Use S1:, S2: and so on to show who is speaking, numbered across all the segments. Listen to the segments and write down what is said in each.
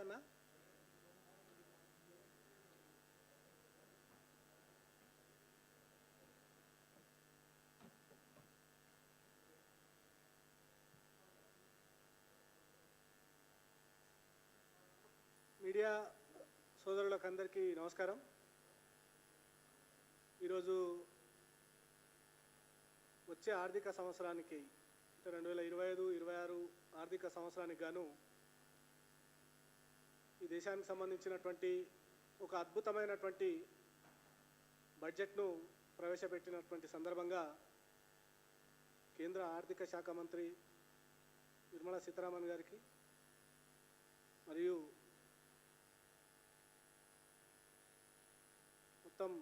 S1: Ready media సోదరులకు అందరికీ నమస్కారం. ఈరోజు వచ్చే ఆర్థిక సంవత్సరానికి అంటే రెండు వేల ఇరవై ఐదు ఇరవై ఆరు ఆర్థిక సంవత్సరానికి గాను ఈ దేశానికి సంబంధించినటువంటి ఒక అద్భుతమైనటువంటి బడ్జెట్ను ప్రవేశపెట్టినటువంటి సందర్భంగా కేంద్ర ఆర్థిక శాఖ మంత్రి నిర్మలా సీతారామన్ గారికి మరియు మొత్తం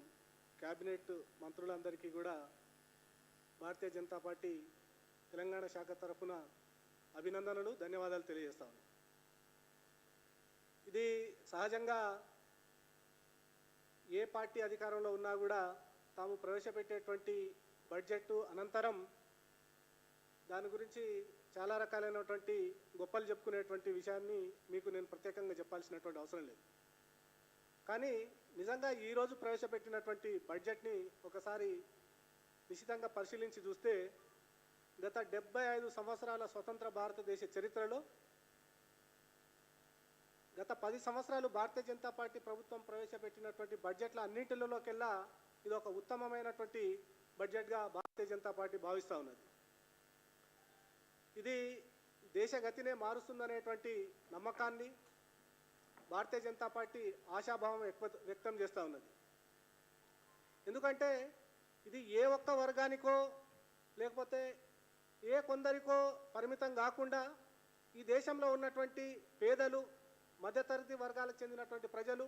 S1: క్యాబినెట్ మంత్రులందరికీ కూడా భారతీయ జనతా పార్టీ తెలంగాణ శాఖ తరఫున అభినందనలు ధన్యవాదాలు తెలియజేస్తాను ఇది సహజంగా ఏ పార్టీ అధికారంలో ఉన్నా కూడా తాము ప్రవేశపెట్టేటువంటి బడ్జెట్ అనంతరం దాని గురించి చాలా రకాలైనటువంటి గొప్పలు చెప్పుకునేటువంటి విషయాన్ని మీకు నేను ప్రత్యేకంగా చెప్పాల్సినటువంటి అవసరం లేదు. కానీ నిజంగా ఈరోజు ప్రవేశపెట్టినటువంటి బడ్జెట్ని ఒకసారి నిశితంగా పరిశీలించి చూస్తే గత డెబ్బై ఐదు సంవత్సరాల స్వతంత్ర భారతదేశ చరిత్రలో గత పది సంవత్సరాలు భారతీయ జనతా పార్టీ ప్రభుత్వం ప్రవేశపెట్టినటువంటి బడ్జెట్ల అన్నింటిలోకెల్లా ఇది ఒక ఉత్తమమైనటువంటి బడ్జెట్గా భారతీయ జనతా పార్టీ భావిస్తూ ఉన్నది. ఇది దేశ గతినే మారుస్తుందనేటువంటి నమ్మకాన్ని భారతీయ జనతా పార్టీ ఆశాభావం వ్యక్తం చేస్తూ ఉన్నది. ఎందుకంటే ఇది ఏ ఒక్క వర్గానికో లేకపోతే ఏ కొందరికో పరిమితం కాకుండా ఈ దేశంలో ఉన్నటువంటి పేదలు మధ్యతరగతి వర్గాలకు చెందినటువంటి ప్రజలు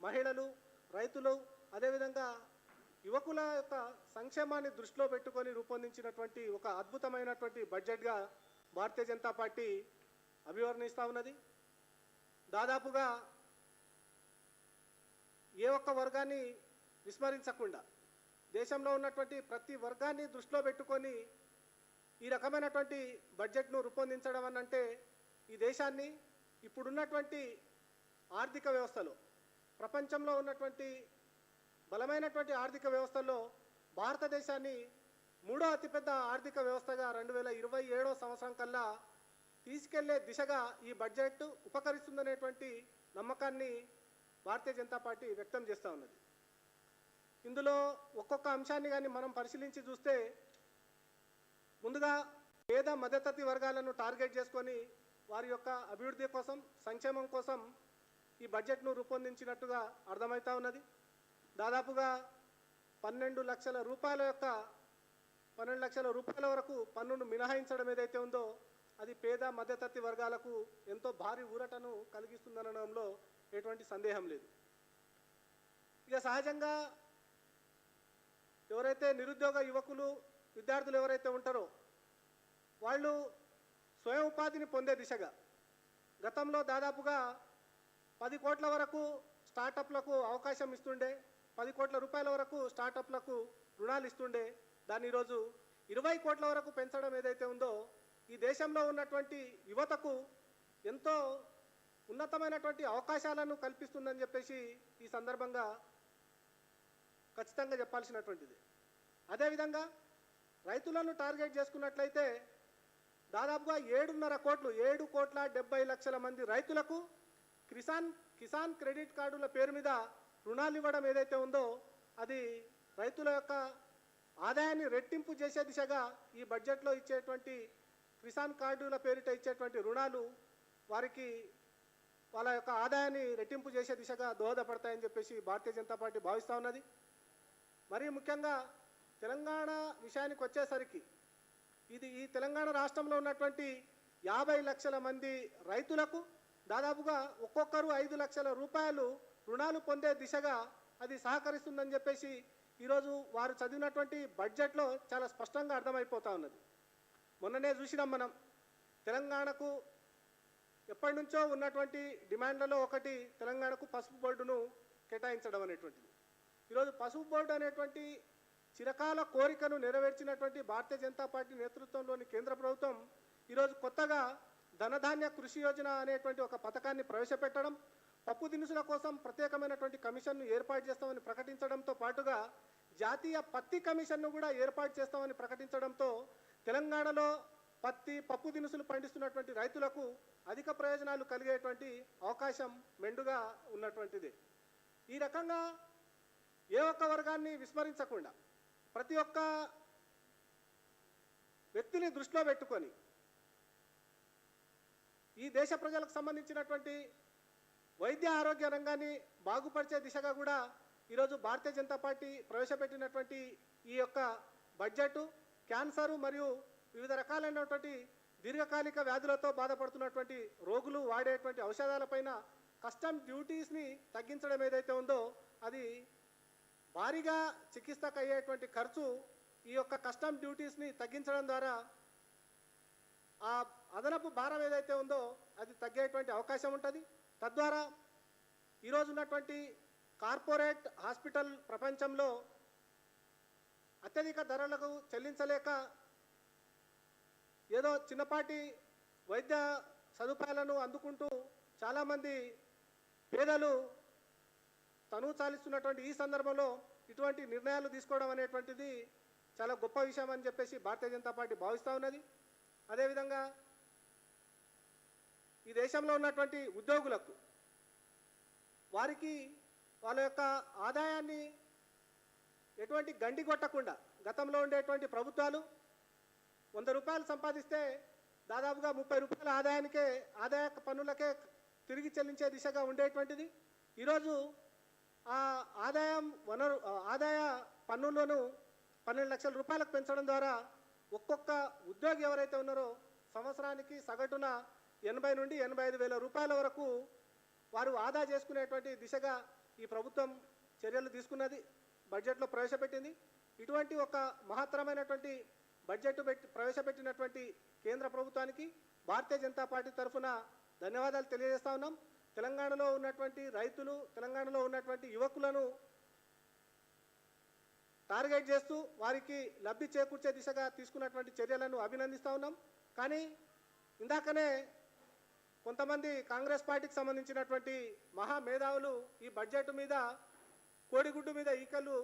S1: మహిళలు రైతులు అదేవిధంగా యువకుల యొక్క సంక్షేమాన్ని దృష్టిలో పెట్టుకొని రూపొందించినటువంటి ఒక అద్భుతమైనటువంటి బడ్జెట్గా భారతీయ జనతా పార్టీ అభివర్ణిస్తూ ఉన్నది. దాదాపుగా ఏ ఒక్క వర్గాన్ని విస్మరించకుండా దేశంలో ఉన్నటువంటి ప్రతి వర్గాన్ని దృష్టిలో పెట్టుకొని ఈ రకమైనటువంటి బడ్జెట్ను రూపొందించడం అనంటే ఈ దేశాన్ని ఇప్పుడున్నటువంటి ఆర్థిక వ్యవస్థలో ప్రపంచంలో ఉన్నటువంటి బలమైనటువంటి ఆర్థిక వ్యవస్థల్లో భారతదేశాన్ని మూడో అతిపెద్ద ఆర్థిక వ్యవస్థగా రెండు వేల ఇరవై ఏడో సంవత్సరం కల్లా తీసుకెళ్ళే దిశగా ఈ బడ్జెట్ ఉపకరిస్తుందనేటువంటి నమ్మకాన్ని భారతీయ జనతా పార్టీ వ్యక్తం చేస్తూ ఉన్నది. ఇందులో ఒక్కొక్క అంశాన్ని కానీ మనం పరిశీలించి చూస్తే ముందుగా పేద మధ్యతరగతి వర్గాలను టార్గెట్ చేసుకొని వారి యొక్క అభివృద్ధి కోసం సంక్షేమం కోసం ఈ బడ్జెట్ను రూపొందించినట్టుగా అర్థమవుతా ఉన్నది. దాదాపుగా పన్నెండు లక్షల రూపాయల యొక్క పన్నెండు లక్షల రూపాయల వరకు పన్నును మినహాయించడం ఏదైతే ఉందో అది పేద మధ్యతరగతి వర్గాలకు ఎంతో భారీ ఊరటను కలిగిస్తుందనడంలో ఎటువంటి సందేహం లేదు. ఇక సహజంగా ఎవరైతే నిరుద్యోగ యువకులు విద్యార్థులు ఎవరైతే ఉంటారో వాళ్ళు స్వయం ఉపాధిని పొందే దిశగా. గతంలో దాదాపుగా పది కోట్ల వరకు స్టార్టప్లకు అవకాశం ఇస్తుండే పది కోట్ల రూపాయల వరకు స్టార్టప్లకు రుణాలు ఇస్తుండే. దాన్ని ఈరోజు ఇరవై కోట్ల వరకు పెంచడం ఏదైతే ఉందో ఈ దేశంలో ఉన్నటువంటి యువతకు ఎంతో ఉన్నతమైనటువంటి అవకాశాలను కల్పిస్తుందని చెప్పేసి ఈ సందర్భంగా ఖచ్చితంగా చెప్పాల్సినటువంటిది. అదేవిధంగా రైతులను టార్గెట్ చేసుకున్నట్లయితే దాదాపుగా ఏడున్నర కోట్లు ఏడు కోట్ల డెబ్బై లక్షల మంది రైతులకు కిసాన్ కిసాన్ క్రెడిట్ కార్డుల పేరు మీద రుణాలు ఇవ్వడం ఏదైతే ఉందో అది రైతుల యొక్క ఆదాయాన్ని రెట్టింపు చేసే దిశగా ఈ బడ్జెట్లో ఇచ్చేటువంటి కిసాన్ కార్డుల పేరిట ఇచ్చేటువంటి రుణాలు వారికి వాళ్ళ యొక్క ఆదాయాన్ని రెట్టింపు చేసే దిశగా దోహదపడతాయని చెప్పేసి భారతీయ జనతా పార్టీ భావిస్తూ ఉన్నది. మరీ ముఖ్యంగా తెలంగాణ విషయానికి వచ్చేసరికి ఇది ఈ తెలంగాణ రాష్ట్రంలో ఉన్నటువంటి యాభై లక్షల మంది రైతులకు దాదాపుగా ఒక్కొక్కరు ఐదు లక్షల రూపాయలు రుణాలు పొందే దిశగా అది సహకరిస్తుందని చెప్పేసి ఈరోజు వారు చదివినటువంటి బడ్జెట్లో చాలా స్పష్టంగా అర్థమైపోతా ఉన్నది. మొన్ననే చూసినాం మనం తెలంగాణకు ఎప్పటి నుంచో ఉన్నటువంటి డిమాండ్లలో ఒకటి తెలంగాణకు పసుపు బోర్డును కేటాయించడం అనేటువంటిది. ఈరోజు పసుపు బోర్డు అనేటువంటి చిరకాల కోరికను నెరవేర్చినటువంటి భారతీయ జనతా పార్టీ నేతృత్వంలోని కేంద్ర ప్రభుత్వం ఈరోజు కొత్తగా ధనధాన్య కృషి యోజన అనేటువంటి ఒక పథకాన్ని ప్రవేశపెట్టడం పప్పు దినుసుల కోసం ప్రత్యేకమైనటువంటి కమిషన్ను ఏర్పాటు చేస్తామని ప్రకటించడంతో పాటుగా జాతీయ పత్తి కమిషన్ను కూడా ఏర్పాటు చేస్తామని ప్రకటించడంతో తెలంగాణలో పత్తి పప్పు దినుసులు పండిస్తున్నటువంటి రైతులకు అధిక ప్రయోజనాలు కలిగేటువంటి అవకాశం మెండుగా ఉన్నటువంటిది. ఈ రకంగా ఏ ఒక్క వర్గాన్ని విస్మరించకుండా ప్రతి ఒక్క వ్యక్తిని దృష్టిలో పెట్టుకొని ఈ దేశ ప్రజలకు సంబంధించినటువంటి వైద్య ఆరోగ్య రంగాన్ని బాగుపరిచే దిశగా కూడా ఈరోజు భారతీయ జనతా పార్టీ ప్రవేశపెట్టినటువంటి ఈ యొక్క బడ్జెట్ క్యాన్సరు మరియు వివిధ రకాలైనటువంటి దీర్ఘకాలిక వ్యాధులతో బాధపడుతున్నటువంటి రోగులు వాడేటువంటి ఔషధాలపైన కస్టమ్ డ్యూటీస్ని తగ్గించడం ఏదైతే ఉందో అది భారీగా చికిత్సకు అయ్యేటువంటి ఖర్చు ఈ యొక్క కస్టమ్ డ్యూటీస్ని తగ్గించడం ద్వారా ఆ అదనపు భారం ఏదైతే ఉందో అది తగ్గేటువంటి అవకాశం ఉంటుంది. తద్వారా ఈరోజు ఉన్నటువంటి కార్పొరేట్ హాస్పిటల్ ప్రపంచంలో అత్యధిక ధరలకు చెల్లించలేక ఏదో చిన్నపాటి వైద్య సదుపాయాలను అందుకుంటూ చాలామంది పేదలు తనువు చాలిస్తున్నటువంటి ఈ సందర్భంలో ఇటువంటి నిర్ణయాలు తీసుకోవడం అనేటువంటిది చాలా గొప్ప విషయం అని చెప్పేసి భారతీయ జనతా పార్టీ భావిస్తూ ఉన్నది. అదేవిధంగా ఈ దేశంలో ఉన్నటువంటి ఉద్యోగులకు వారికి వాళ్ళ యొక్క ఆదాయాన్ని ఎటువంటి గండి కొట్టకుండా గతంలో ఉండేటువంటి ప్రభుత్వాలు వంద రూపాయలు సంపాదిస్తే దాదాపుగా ముప్పై రూపాయల ఆదాయానికే ఆదాయ పన్నులకే తిరిగి చెల్లించే దిశగా ఉండేటువంటిది. ఈరోజు ఆ ఆదాయం వనరు ఆదాయ పన్నులను పన్నెండు లక్షల రూపాయలకు పెంచడం ద్వారా ఒక్కొక్క ఉద్యోగి ఎవరైతే ఉన్నారో సంవత్సరానికి సగటున ఎనభై నుండి ఎనభై ఐదు వేల రూపాయల వరకు వారు ఆదా చేసుకునేటువంటి దిశగా ఈ ప్రభుత్వం చర్యలు తీసుకున్నది బడ్జెట్లో ప్రవేశపెట్టింది. ఇటువంటి ఒక మహత్తరమైనటువంటి బడ్జెట్ పెట్టి ప్రవేశపెట్టినటువంటి కేంద్ర ప్రభుత్వానికి భారతీయ జనతా పార్టీ తరఫున ధన్యవాదాలు తెలియజేస్తా ఉన్నాం. తెలంగాణలో ఉన్నటువంటి రైతులు తెలంగాణలో ఉన్నటువంటి యువకులను టార్గెట్ చేస్తూ వారికి లబ్ధి చేకూర్చే దిశగా తీసుకున్నటువంటి చర్యలను అభినందిస్తూ ఉన్నాం. కానీ ఇందాకనే కొంతమంది కాంగ్రెస్ పార్టీకి సంబంధించినటువంటి మహా మేధావులు ఈ బడ్జెట్ మీద కోడిగుడ్డు మీద ఈకలు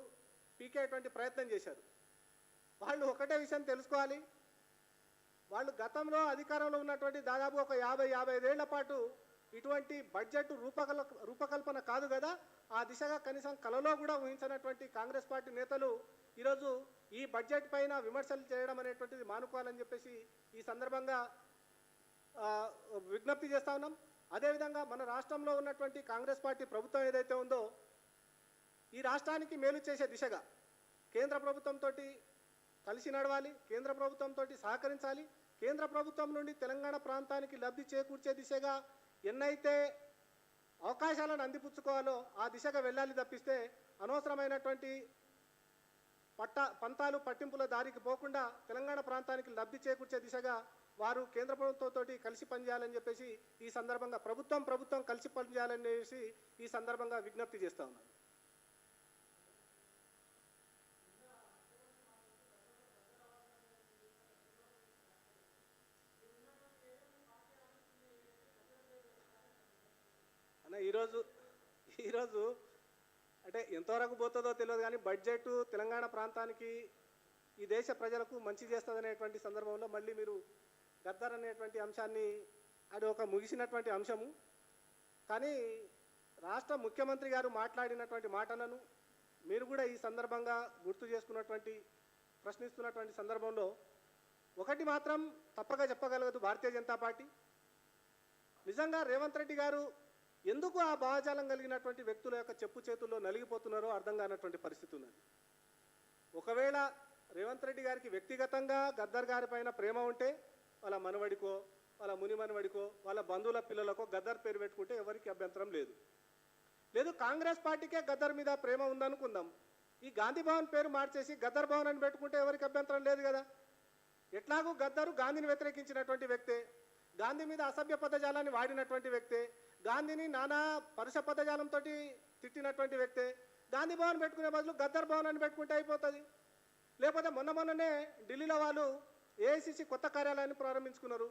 S1: పీకేటువంటి ప్రయత్నం చేశారు. వాళ్ళు ఒకటే విషయం తెలుసుకోవాలి. వాళ్ళు గతంలో అధికారంలో ఉన్నటువంటి దాదాపు ఒక యాభై యాభై ఐదేళ్ళ పాటు ఇటువంటి బడ్జెట్ రూపకల్ రూపకల్పన కాదు కదా. ఆ దిశగా కనీసం కలలో కూడా ఊహించినటువంటి కాంగ్రెస్ పార్టీ నేతలు ఈరోజు ఈ బడ్జెట్ పైన విమర్శలు చేయడం అనేటువంటిది మానుకోవాలని చెప్పేసి ఈ సందర్భంగా విజ్ఞప్తి చేస్తా ఉన్నాం. అదేవిధంగా మన రాష్ట్రంలో ఉన్నటువంటి కాంగ్రెస్ పార్టీ ప్రభుత్వం ఏదైతే ఉందో ఈ రాష్ట్రానికి మేలు చేసే దిశగా కేంద్ర ప్రభుత్వంతో కలిసి నడవాలి కేంద్ర ప్రభుత్వంతో సహకరించాలి కేంద్ర ప్రభుత్వం నుండి తెలంగాణ ప్రాంతానికి లబ్ధి చేకూర్చే దిశగా ఎన్నైతే అవకాశాలను అందిపుచ్చుకోవాలో ఆ దిశగా వెళ్ళాలి తప్పిస్తే అనవసరమైనటువంటి పట్ట పంతాలు పట్టింపుల దారికి పోకుండా తెలంగాణ ప్రాంతానికి లబ్ధి చేకూర్చే దిశగా వారు కేంద్ర ప్రభుత్వంతో కలిసి పనిచేయాలని చెప్పేసి ఈ సందర్భంగా ప్రభుత్వం ప్రభుత్వం కలిసి పనిచేయాలనేసి ఈ సందర్భంగా విజ్ఞప్తి చేస్తా ఉన్నాను అన్న ఈరోజు ఈరోజు అంటే ఎంతవరకు పోతుందో తెలియదు కానీ బడ్జెట్ తెలంగాణ ప్రాంతానికి ఈ దేశ ప్రజలకు మంచి చేస్తుందనేటువంటి సందర్భంలో మళ్ళీ మీరు గద్దర్ అనేటువంటి అంశాన్ని అది ఒక ముగిసినటువంటి అంశము. కానీ రాష్ట్ర ముఖ్యమంత్రి గారు మాట్లాడినటువంటి మాటలను మీరు కూడా ఈ సందర్భంగా గుర్తు చేసుకున్నటువంటి ప్రశ్నిస్తున్నటువంటి సందర్భంలో ఒకటి మాత్రం తప్పగా చెప్పగలగదు భారతీయ జనతా పార్టీ. నిజంగా రేవంత్ రెడ్డి గారు ఎందుకు ఆ భావజాలం కలిగినటువంటి వ్యక్తుల యొక్క చెప్పు చేతుల్లో నలిగిపోతున్నారో అర్థం కానటువంటి పరిస్థితి ఉన్నది. ఒకవేళ రేవంత్ రెడ్డి గారికి వ్యక్తిగతంగా గద్దర్ గారి పైన ప్రేమ ఉంటే వాళ్ళ మనవడికో వాళ్ళ ముని మనవడికో వాళ్ళ బంధువుల పిల్లలకో గద్దర్ పేరు పెట్టుకుంటే ఎవరికి అభ్యంతరం లేదు. లేదు కాంగ్రెస్ పార్టీకే గద్దర్ మీద ప్రేమ ఉందనుకుందాం. ఈ గాంధీ భవన్ పేరు మార్చేసి గద్దర్ భవన్ అని పెట్టుకుంటే ఎవరికి అభ్యంతరం లేదు కదా? ఎట్లాగూ గద్దరు గాంధీని వ్యతిరేకించినటువంటి వ్యక్తే గాంధీ మీద అసభ్య పదజాలాన్ని వాడినటువంటి వ్యక్తే గాంధీని నానా పరుష పదజాలంతో తిట్టినటువంటి వ్యక్తే గాంధీ భవన్ పెట్టుకునే బదులు గద్దర్ భవన్ అని పెట్టుకుంటే అయిపోతుంది. లేకపోతే మొన్న మొన్ననే ఢిల్లీలో వాళ్ళు ఏఐసిసి కొత్త కార్యాలయాన్ని ప్రారంభించుకున్నారు.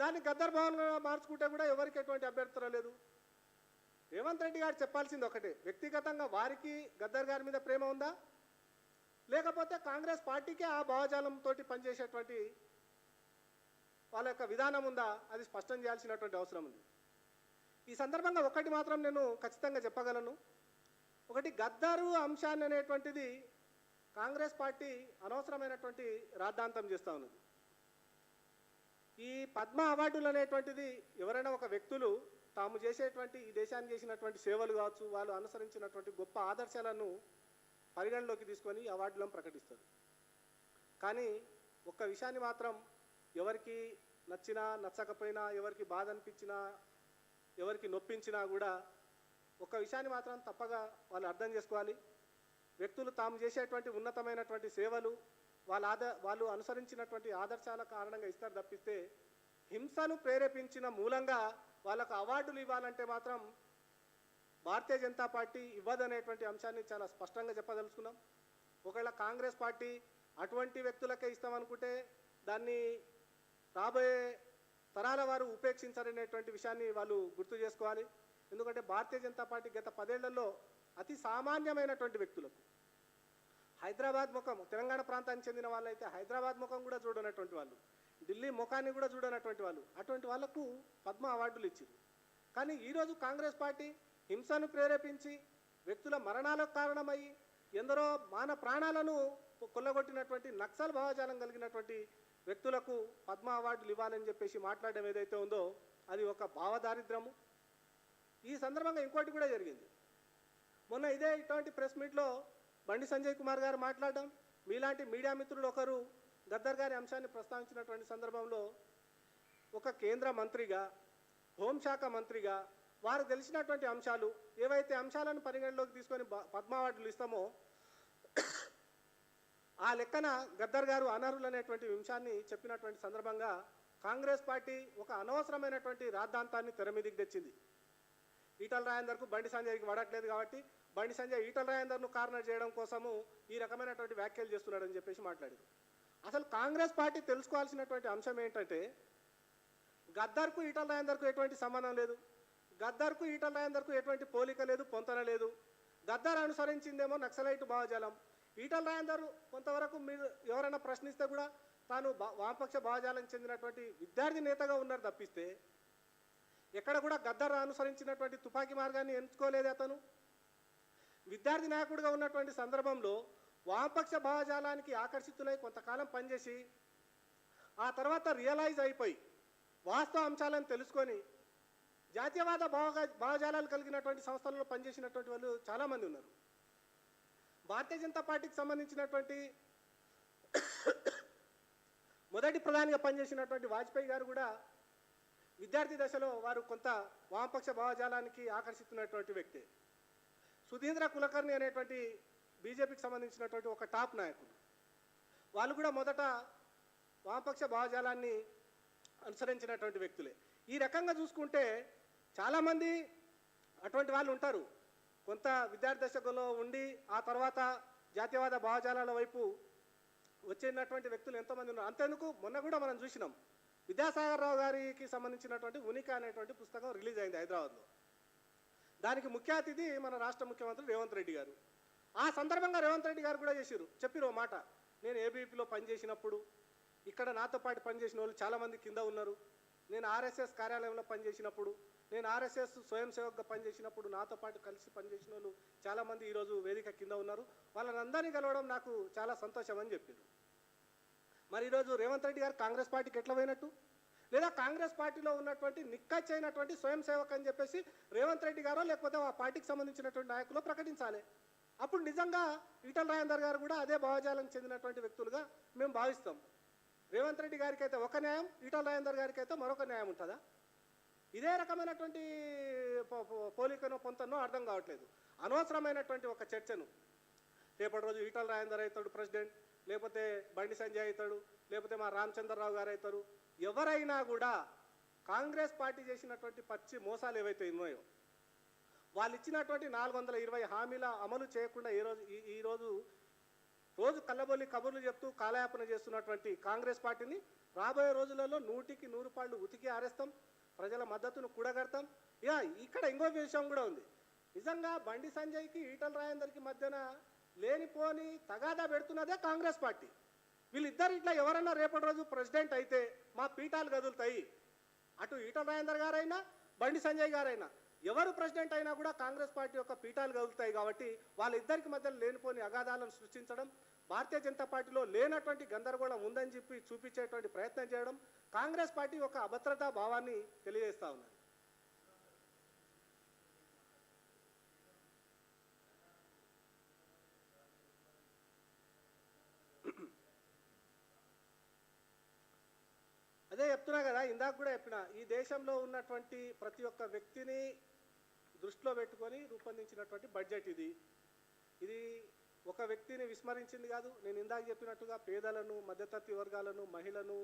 S1: దాన్ని గద్దర్ భవన్గా మార్చుకుంటే కూడా ఎవరికి ఎటువంటి అభ్యర్థన లేదు. రేవంత్ రెడ్డి గారు చెప్పాల్సింది ఒకటే వ్యక్తిగతంగా వారికి గద్దర్ గారి మీద ప్రేమ ఉందా? లేకపోతే కాంగ్రెస్ పార్టీకే ఆ భావజాలంతో పనిచేసేటువంటి వాళ్ళ యొక్క విధానం ఉందా? అది స్పష్టం చేయాల్సినటువంటి అవసరం ఉంది. ఈ సందర్భంగా ఒకటి మాత్రం నేను ఖచ్చితంగా చెప్పగలను. ఒకటి గద్దారు అంశాన్ని అనేటువంటిది కాంగ్రెస్ పార్టీ అనవసరమైనటువంటి రాద్ధాంతం చేస్తూ ఉన్నది. ఈ పద్మ అవార్డులు అనేటువంటిది ఎవరైనా ఒక వ్యక్తులు తాము చేసేటువంటి ఈ దేశానికి చేసినటువంటి సేవలు కావచ్చు వాళ్ళు అనుసరించినటువంటి గొప్ప ఆదర్శాలను పరిగణలోకి తీసుకొని అవార్డులను ప్రకటిస్తారు. కానీ ఒక్క విషయాన్ని మాత్రం ఎవరికి నచ్చినా నచ్చకపోయినా ఎవరికి బాధ అనిపించినా ఎవరికి నొప్పించినా కూడా ఒక విషయాన్ని మాత్రం తప్పగా వాళ్ళు అర్థం చేసుకోవాలి. వ్యక్తులు తాము చేసేటువంటి ఉన్నతమైనటువంటి సేవలు వాళ్ళ ఆద వాళ్ళు అనుసరించినటువంటి ఆదర్శాల కారణంగా ఇస్తారు తప్పిస్తే హింసను ప్రేరేపించిన మూలంగా వాళ్ళకు అవార్డులు ఇవ్వాలంటే మాత్రం భారతీయ జనతా పార్టీ ఇవ్వదనేటువంటి అంశాన్ని చాలా స్పష్టంగా చెప్పదలుచుకున్నాం. ఒకవేళ కాంగ్రెస్ పార్టీ అటువంటి వ్యక్తులకే ఇస్తామనుకుంటే దాన్ని రాబోయే తరాల వారు ఉపేక్షించారనేటువంటి విషయాన్ని వాళ్ళు గుర్తు చేసుకోవాలి. ఎందుకంటే భారతీయ జనతా పార్టీ గత పదేళ్ళలో అతి సామాన్యమైనటువంటి వ్యక్తులకు హైదరాబాద్ ముఖం తెలంగాణ ప్రాంతానికి చెందిన వాళ్ళైతే హైదరాబాద్ ముఖం కూడా చూడనటువంటి వాళ్ళు ఢిల్లీ ముఖాన్ని కూడా చూడనటువంటి వాళ్ళు అటువంటి వాళ్ళకు పద్మ అవార్డులు ఇచ్చారు కానీ ఈరోజు కాంగ్రెస్ పార్టీ హింసను ప్రేరేపించి వ్యక్తుల మరణాలకు కారణమయ్యి ఎందరో మాన ప్రాణాలను కొల్లగొట్టినటువంటి నక్సల్ భావజాలం కలిగినటువంటి వ్యక్తులకు పద్మ అవార్డులు ఇవ్వాలని చెప్పేసి మాట్లాడడం ఏదైతే ఉందో అది ఒక భావదారిద్రము. ఈ సందర్భంగా ఇంకోటి కూడా జరిగింది. మొన్న ఇదే ఇటువంటి ప్రెస్ మీట్లో బండి సంజయ్ కుమార్ గారు మాట్లాడడం మీలాంటి మీడియా మిత్రులు ఒకరు గద్దర్ గారి అంశాన్ని ప్రస్తావించినటువంటి సందర్భంలో ఒక కేంద్ర మంత్రిగా హోంశాఖ మంత్రిగా వారు తెలిసినటువంటి అంశాలు ఏవైతే అంశాలను పరిగణలోకి తీసుకొని పద్మావార్డులు పద్మ అవార్డులు ఇస్తామో ఆ లెక్కన గద్దర్ గారు అనర్హులు అనేటువంటి అంశాన్ని చెప్పినటువంటి సందర్భంగా కాంగ్రెస్ పార్టీ ఒక అనవసరమైనటువంటి రాద్ధాంతాన్ని తెర మీదకి తెచ్చింది. ఈటల రాయందర్కు బండి సంజయ్కి వడట్లేదు కాబట్టి బండి సంజయ్ ఈటల రాయందర్ను కార్నర్ చేయడం కోసము ఈ రకమైనటువంటి వ్యాఖ్యలు చేస్తున్నాడని చెప్పేసి మాట్లాడారు. అసలు కాంగ్రెస్ పార్టీ తెలుసుకోవాల్సినటువంటి అంశం ఏంటంటే గద్దర్కు ఈటల రాయందర్కు ఎటువంటి సంబంధం లేదు. గద్దర్కు ఈటల రాయందర్కు ఎటువంటి పోలిక లేదు పొంతన లేదు. గద్దర్ అనుసరించిందేమో నక్సలైట్ భావజాలం ఈటల రాజేందర్ కొంతవరకు మీరు ఎవరైనా ప్రశ్నిస్తే కూడా తాను బా- వామపక్ష భావజాలకు చెందినటువంటి విద్యార్థి నేతగా ఉన్నారు తప్పిస్తే ఎక్కడ కూడా గద్దర్ అనుసరించినటువంటి తుపాకీ మార్గాన్ని ఎంచుకోలేదు అతను. విద్యార్థి నాయకుడిగా ఉన్నటువంటి సందర్భంలో వామపక్ష భావజాలానికి ఆకర్షితులై కొంతకాలం పనిచేసి ఆ తర్వాత రియలైజ్ అయిపోయి వాస్తవ అంశాలను తెలుసుకొని జాతీయవాద భావ భావజాలాలు కలిగినటువంటి సంస్థలలో పనిచేసినటువంటి వాళ్ళు చాలామంది ఉన్నారు. భారతీయ జనతా పార్టీకి సంబంధించినటువంటి మొదటి ప్రధానిగా పనిచేసినటువంటి వాజ్పేయి గారు కూడా విద్యార్థి దశలో వారు కొంత వామపక్ష భావజాలానికి ఆకర్షిస్తున్నటువంటి వ్యక్తి. సుధీంద్ర కులకర్ణి అనేటువంటి బీజేపీకి సంబంధించినటువంటి ఒక టాప్ నాయకుడు. వాళ్ళు కూడా మొదట వామపక్ష భావజాలాన్ని అనుసరించినటువంటి వ్యక్తులే. ఈ రకంగా చూసుకుంటే చాలామంది అటువంటి వాళ్ళు ఉంటారు. కొంత విద్యార్థి దశలో ఉండి ఆ తర్వాత జాతీయవాద భావజాలాల వైపు వచ్చినటువంటి వ్యక్తులు ఎంతోమంది ఉన్నారు. అంతేందుకు మొన్న కూడా మనం చూసినాం. విద్యాసాగర్ రావు గారికి సంబంధించినటువంటి ఉనిక అనేటువంటి పుస్తకం రిలీజ్ అయింది హైదరాబాద్లో. దానికి ముఖ్య అతిథి మన రాష్ట్ర ముఖ్యమంత్రి రేవంత్ రెడ్డి గారు. ఆ సందర్భంగా రేవంత్ రెడ్డి గారు కూడా చేశారు చెప్పిరు మాట. నేను ఏబీపీలో పనిచేసినప్పుడు ఇక్కడ నాతో పాటు పనిచేసిన వాళ్ళు చాలామంది కింద ఉన్నారు. నేను ఆర్ఎస్ఎస్ కార్యాలయంలో పనిచేసినప్పుడు నేను ఆర్ఎస్ఎస్ స్వయం సేవకుగా పనిచేసినప్పుడు నాతో పాటు కలిసి పనిచేసిన వాళ్ళు చాలామంది ఈరోజు వేదిక కింద ఉన్నారు. వాళ్ళని అందరినీ కలవడం నాకు చాలా సంతోషం అని చెప్పారు. మరి ఈరోజు రేవంత్ రెడ్డి గారు కాంగ్రెస్ పార్టీకి ఎట్లా పోయినట్టు? లేదా కాంగ్రెస్ పార్టీలో ఉన్నటువంటి నిక్కచ్చైనటువంటి స్వయం సేవక్ అని చెప్పేసి రేవంత్ రెడ్డి గారో లేకపోతే ఆ పార్టీకి సంబంధించినటువంటి నాయకులు ప్రకటించాలి. అప్పుడు నిజంగా ఈటల రాజేందర్ గారు కూడా అదే భావజాలకు చెందినటువంటి వ్యక్తులుగా మేము భావిస్తాం. రేవంత్ రెడ్డి గారికి అయితే ఒక న్యాయం ఈటల రాజేందర్ గారికి అయితే మరొక న్యాయం ఉంటుందా? ఇదే రకమైనటువంటి పో- పో- పొంతనో అర్థం కావట్లేదు. అనవసరమైనటువంటి ఒక చర్చను. రేపటి రోజు ఈటల రాజేందర్ అవుతాడు ప్రెసిడెంట్ లేకపోతే బండి సంజయ్ అవుతాడు లేకపోతే మా రామచంద్రరావు గారు అవుతారు. ఎవరైనా కూడా కాంగ్రెస్ పార్టీ చేసినటువంటి పచ్చి మోసాలు ఏవైతే ఉన్నాయో వాళ్ళు ఇచ్చినటువంటి నాలుగు వందల ఇరవై హామీల అమలు చేయకుండా ఈ రోజు ఈ- ఈ రోజు రోజు కళ్ళబొల్లి కబుర్లు చెప్తూ కాలయాపన చేస్తున్నటువంటి కాంగ్రెస్ పార్టీని రాబోయే రోజులలో నూటికి నూరు పాళ్ళు ఉతికి ఆరేస్తాం. ప్రజల మద్దతును కూడగడతాం. ఇక ఇక్కడ ఇంకో విషయం కూడా ఉంది. నిజంగా బండి సంజయ్కి ఈటల రాయందరికి మధ్యన లేనిపోని తగాదా పెడుతున్నదే కాంగ్రెస్ పార్టీ. వీళ్ళిద్దరు ఇట్లా ఎవరన్నా రేపటి రోజు ప్రెసిడెంట్ అయితే మా పీఠాలు కదులుతాయి. అటు ఈటల రాజేందర్ గారైనా బండి సంజయ్ గారైనా ఎవరు ప్రెసిడెంట్ అయినా కూడా కాంగ్రెస్ పార్టీ యొక్క పీఠాలు కదులుతాయి కాబట్టి వాళ్ళిద్దరికి మధ్యలో లేనిపోని అగాధాలను సృష్టించడం భారతీయ జనతా పార్టీలో లేనటువంటి గందరగోళం ఉందని చెప్పి చూపించేటువంటి ప్రయత్నం చేయడం కాంగ్రెస్ పార్టీ ఒక అభద్రతా భావాన్ని తెలియజేస్తా ఉన్నది. చెప్తున్నా కదా ఇందాక కూడా చెప్పిన ఈ దేశంలో ఉన్నటువంటి ప్రతి ఒక్క వ్యక్తిని దృష్టిలో పెట్టుకొని రూపొందించినటువంటి బడ్జెట్ ఇది. ఇది ఒక వ్యక్తిని విస్మరించింది కాదు నేను ఇందాక చెప్పినట్టుగా పేదలను మధ్యతరగతి వర్గాలను మహిళలను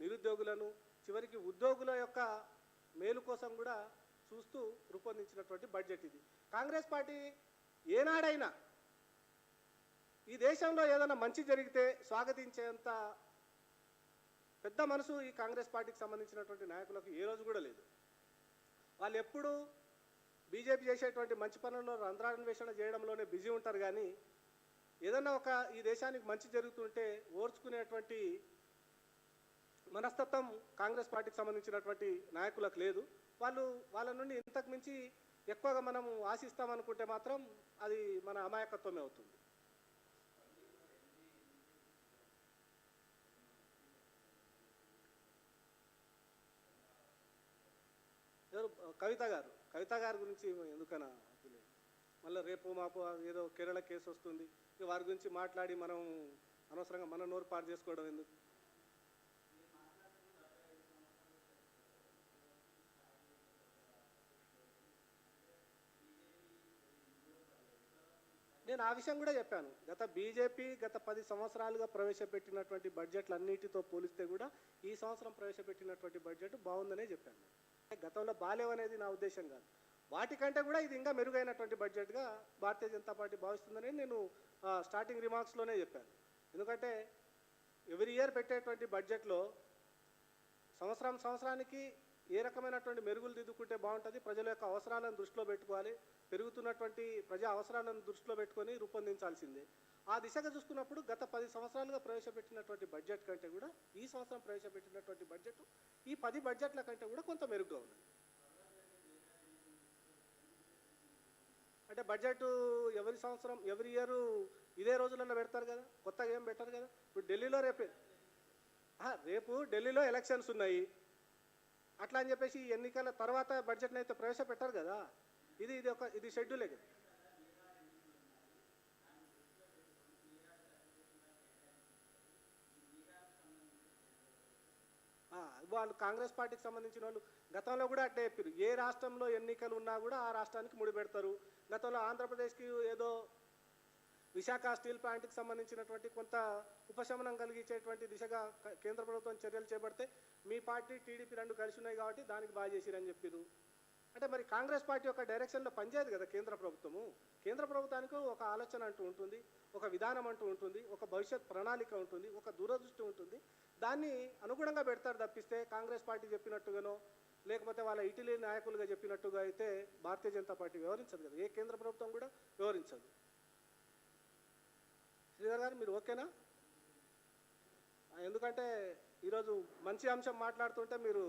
S1: నిరుద్యోగులను చివరికి ఉద్యోగుల యొక్క మేలు కోసం కూడా చూస్తూ రూపొందించినటువంటి బడ్జెట్ ఇది. కాంగ్రెస్ పార్టీ ఏనాడైనా ఈ దేశంలో ఏదైనా మంచి జరిగితే స్వాగతించేంత పెద్ద మనసు ఈ కాంగ్రెస్ పార్టీకి సంబంధించినటువంటి నాయకులకు ఏ రోజు కూడా లేదు. వాళ్ళు ఎప్పుడు బీజేపీ చేసేటువంటి మంచి పనుల్లో రంధ్రాన్వేషణ చేయడంలోనే బిజీ ఉంటారు కానీ ఏదన్నా ఒక ఈ దేశానికి మంచి జరుగుతుంటే ఓర్చుకునేటువంటి మనస్తత్వం కాంగ్రెస్ పార్టీకి సంబంధించినటువంటి నాయకులకు లేదు. వాళ్ళు వాళ్ళ నుండి ఇంతకు మించి ఎక్కువగా మనం ఆశిస్తామనుకుంటే మాత్రం అది మన అమాయకత్వమే అవుతుంది ఎవరు కవిత గారు కవిత గారి గురించి ఎందుకనా మళ్ళీ రేపు మాపు ఏదో కేరళ కేసు వస్తుంది ఇక వారి గురించి మాట్లాడి మనం అనవసరంగా మన నోరు పాడు చేసుకోవడం ఎందుకు? నేను ఆ విషయం కూడా చెప్పాను. గత బీజేపీ గత పది సంవత్సరాలుగా ప్రవేశపెట్టినటువంటి బడ్జెట్లన్నిటితో పోలిస్తే కూడా ఈ సంవత్సరం ప్రవేశపెట్టినటువంటి బడ్జెట్ బాగుందనే చెప్పాను. గతంలో బాలేవనేది నా ఉద్దేశం కాదు. వాటికంటే కూడా ఇది ఇంకా మెరుగైనటువంటి బడ్జెట్గా భారతీయ జనతా పార్టీ భావిస్తుందని నేను స్టార్టింగ్ రిమార్క్స్లోనే చెప్పాను. ఎందుకంటే ఎవ్రీ ఇయర్ పెట్టేటువంటి బడ్జెట్లో సంవత్సరం సంవత్సరానికి ఏ రకమైనటువంటి మెరుగులు దిద్దుకుంటే బాగుంటుంది ప్రజల యొక్క అవసరాలను దృష్టిలో పెట్టుకోవాలి పెరుగుతున్నటువంటి ప్రజా అవసరాలను దృష్టిలో పెట్టుకొని రూపొందించాల్సిందే. ఆ దిశగా చూసుకున్నప్పుడు గత పది సంవత్సరాలుగా ప్రవేశపెట్టినటువంటి బడ్జెట్ కంటే కూడా ఈ సంవత్సరం ప్రవేశపెట్టినటువంటి బడ్జెట్ ఈ పది బడ్జెట్ల కంటే కూడా కొంత మెరుగ్గా ఉంది అంటే బడ్జెట్ ఎవరి సంవత్సరం ఎవరి ఇయర్ ఇదే రోజులలో పెడతారు కదా కొత్తగా ఏం పెట్టారు కదా. ఇప్పుడు ఢిల్లీలో రేపే రేపు ఢిల్లీలో ఎలక్షన్స్ ఉన్నాయి. అట్లా అని చెప్పేసి ఎన్నికల తర్వాత బడ్జెట్ని అయితే ప్రవేశపెట్టారు కదా. ఇది ఇది ఒక ఇది షెడ్యూలే కదా ఆ, వాళ్ళు కాంగ్రెస్ పార్టీకి సంబంధించిన వాళ్ళు గతంలో కూడా అట్టే చెప్పారు ఏ రాష్ట్రంలో ఎన్నికలు ఉన్నా కూడా ఆ రాష్ట్రానికి ముడిపెడతారు గతంలో ఆంధ్రప్రదేశ్కి ఏదో విశాఖ స్టీల్ ప్లాంట్కి సంబంధించినటువంటి కొంత ఉపశమనం కలిగించేటువంటి దిశగా కేంద్ర ప్రభుత్వం చర్యలు చేపడితే మీ పార్టీ టీడీపీ రెండు కలిసి ఉన్నాయి కాబట్టి దానికి బాగా చేసిరని చెప్పారు అంటే మరి కాంగ్రెస్ పార్టీ యొక్క డైరెక్షన్లో పనిచేయదు కదా కేంద్ర ప్రభుత్వము. కేంద్ర ప్రభుత్వానికి ఒక ఆలోచన అంటూ ఉంటుంది ఒక విధానం అంటూ ఉంటుంది ఒక భవిష్యత్ ప్రణాళిక ఉంటుంది ఒక దూరదృష్టి ఉంటుంది. దాన్ని అనుగుణంగా పెడతారు తప్పిస్తే కాంగ్రెస్ పార్టీ చెప్పినట్టుగానో లేకపోతే వాళ్ళ ఇటలీ నాయకులుగా చెప్పినట్టుగా అయితే భారతీయ జనతా పార్టీ వ్యవహరించదు కదా. ఏ కేంద్ర ప్రభుత్వం కూడా వ్యవహరించదు. శ్రీధర్ గారు మీరు ఓకేనా? ఎందుకంటే ఈరోజు మంచి అంశం మాట్లాడుతుంటే మీరు